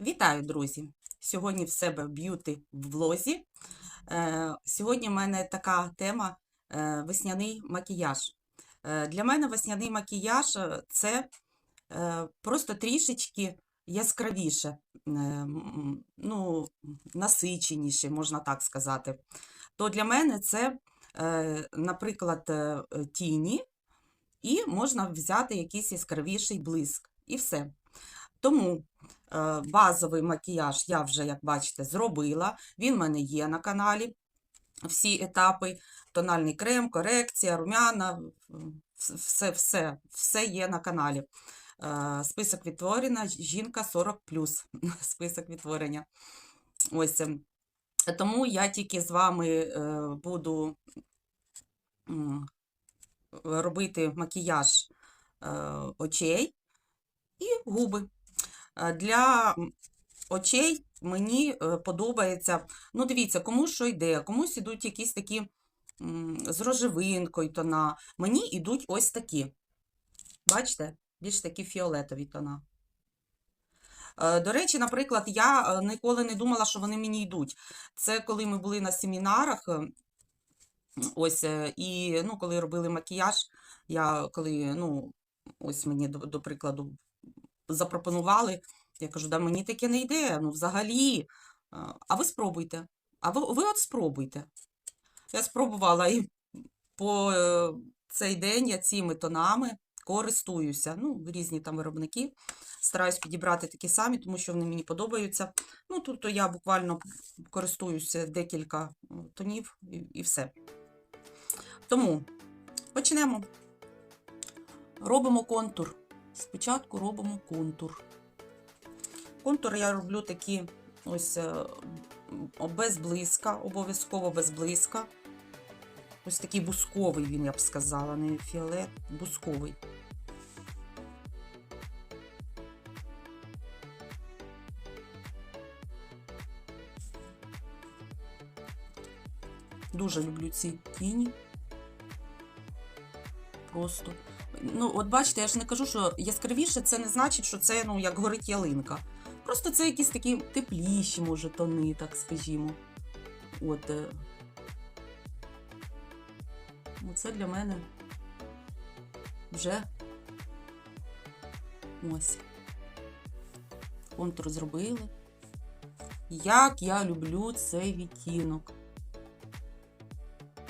Вітаю, друзі! Сьогодні в себе в б'юти влозі. Е, Сьогодні в мене така тема е, весняний макіяж. Е, Для мене весняний макіяж це просто трішечки яскравіше, ну, насиченіше, можна так сказати. То для мене це, наприклад, тіні, і можна взяти якийсь яскравіший блиск. І все. Тому базовий макіяж я вже, як бачите, зробила. Він в мене є на каналі. Всі етапи: тональний крем, корекція, румяна, все, все, все є на каналі. Е, Список відтворення, жінка 40 список відтворення. Ось. ем. Тому я тільки з вами е, буду робити макіяж е, очей і губи. Е, Для очей мені е, подобається, ну дивіться, комусь що йде, комусь ідуть якісь такі з рожевинкою тона. Мені йдуть ось такі. Бачите? Більш такі фіолетові тона. Е, До речі, наприклад, я ніколи не думала, що вони мені йдуть. Це коли ми були на семінарах, ось, і ну, коли робили макіяж, я коли, ну, ось мені, до, до прикладу, запропонували, я кажу, да мені таке не йде, ну взагалі. А ви спробуйте. А ви, ви от спробуйте. Я спробувала і по е, цей день я цими тонами користуюся. Ну, різні там виробники. Стараюсь підібрати такі самі, тому що вони мені подобаються. Ну, тобто я буквально користуюся декілька е, тонів і, і все. Тому почнемо. Робимо контур. Спочатку робимо контур. Контур я роблю такі ось е, без блиска, обов'язково без блиска. Ось такий бусковий він, я б сказала, не фіолет, бусковий. Дуже люблю ці тіні. Просто. Ну, от бачите, я ж не кажу, що яскравіше це не значить, що це ну, як горить ялинка. Просто це якісь такі тепліші, може, тони, так скажімо. От. е. Оце для мене вже ось. Контур зробили. Як я люблю цей відтінок.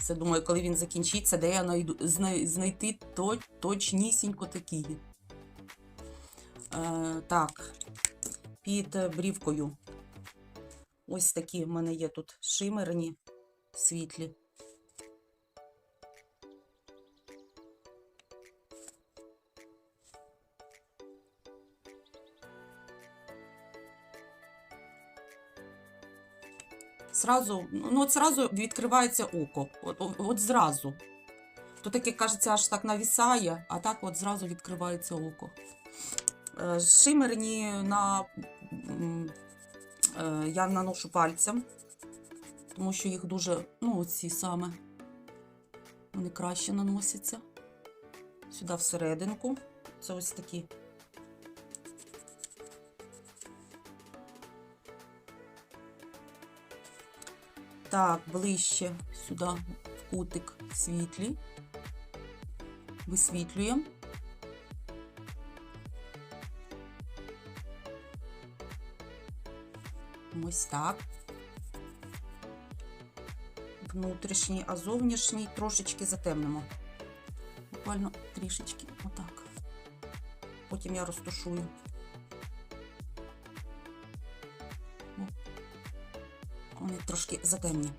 Це думаю, коли він закінчиться, де я найду, знай- знайти то, точнісінько такі. Е, так, під брівкою. Ось такі в мене є тут шимерні, світлі. Сразу, ну от сразу відкривається око. От, от, от зразу. То таке, кажеться, аж так навісає, а так от зразу відкривається око. Е, Шимерні на, е, я наношу пальцем, тому що їх дуже, ну, оці саме, вони краще наносяться. Сюди всерединку. Це ось такі. Так, ближче сюди в кутик світлі. Висвітлюємо. Ось так. Внутрішній, а зовнішній трошечки затемнимо. Буквально трішечки, отак. Потім я розташую. Вони трошки затемні.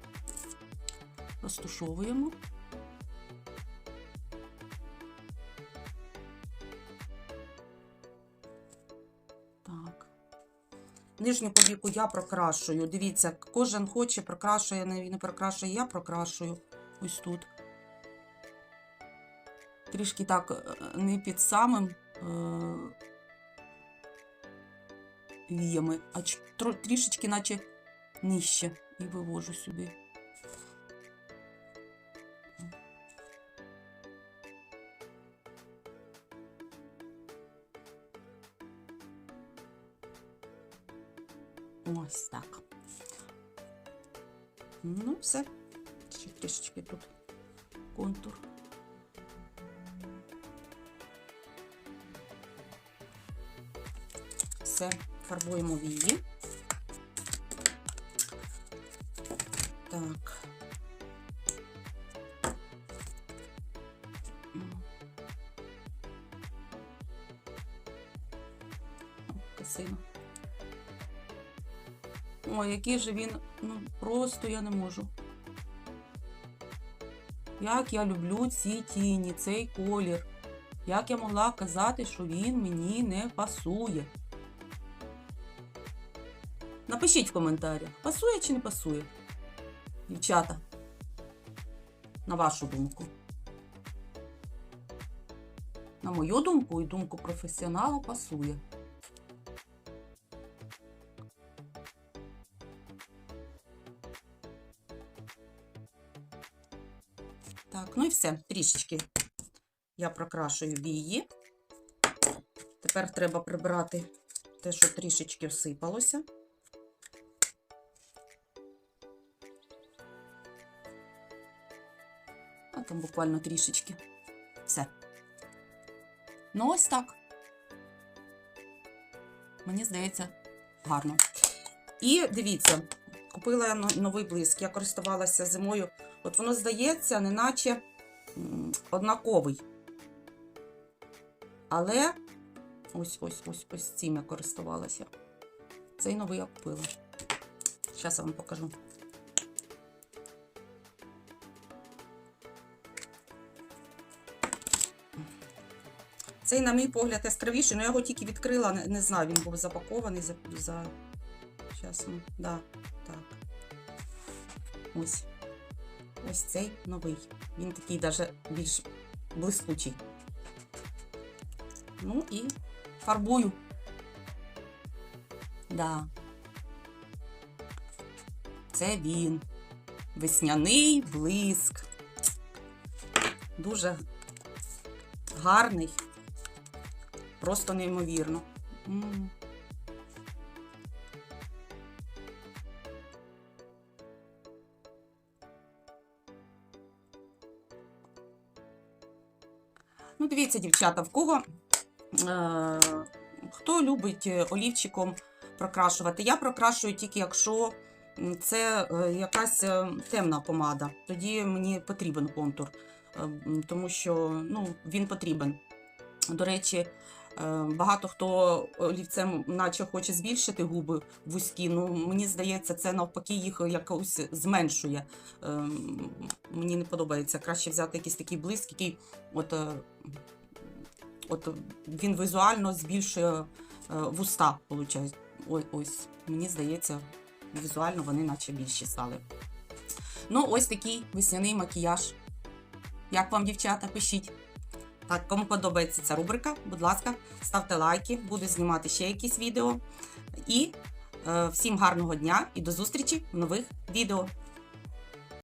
Розтушовуємо. Так. Нижню повіку я прокрашую. Дивіться, кожен хоче, прокрашує, не, прокрашує, я прокрашую. Ось тут. Трішки так е, не під самим е, віями, а трішечки, наче нижче. І вивожу сюди. Ось так. Ну, все. Ще трішечки тут контур. Все, фарбуємо вії. Так. М. О, Ой, який же він, ну просто я не можу. Як я люблю ці тіні, цей колір. Як я могла казати, що він мені не пасує? Напишіть в коментарях, пасує чи не пасує, дівчата, на вашу думку. На мою думку і думку професіонала пасує. Так, ну і все, трішечки я прокрашую вії. Тепер треба прибрати те, що трішечки всипалося. Там буквально трішечки. Все. Ну, ось так. Мені здається, гарно. І дивіться, купила новий блиск. Я користувалася зимою. От воно здається, неначе однаковий. Але ось ось ось ось цим я користувалася. Цей новий я купила. Зараз я вам покажу. Цей, на мій погляд, яскравіший, але я його тільки відкрила, не, не знаю, він був запакований за. за... Ну, да, так. Ось. Ось цей новий. Він такий даже більш блискучий. Ну і фарбую. Да. Це він. Весняний блиск. Дуже гарний. Просто неймовірно. М. Ну, дивіться, дівчата, в кого е, хто любить е, олівчиком прокрашувати. Я прокрашую тільки, якщо це е, якась е, темна помада. Тоді мені потрібен контур, е, тому що ну, він потрібен. До речі, багато хто олівцем наче хоче збільшити губи вузькі. Ну, мені здається, це навпаки їх якось зменшує. Ем, Мені не подобається. Краще взяти якийсь такий блиск, який от, е, от він візуально збільшує е, вуста. Виходить. Ось, мені здається, візуально вони наче більші стали. Ну, ось такий весняний макіяж. Як вам, дівчата, пишіть. Так, кому подобається ця рубрика, будь ласка, ставте лайки, буду знімати ще якісь відео. І е, всім гарного дня і до зустрічі в нових відео.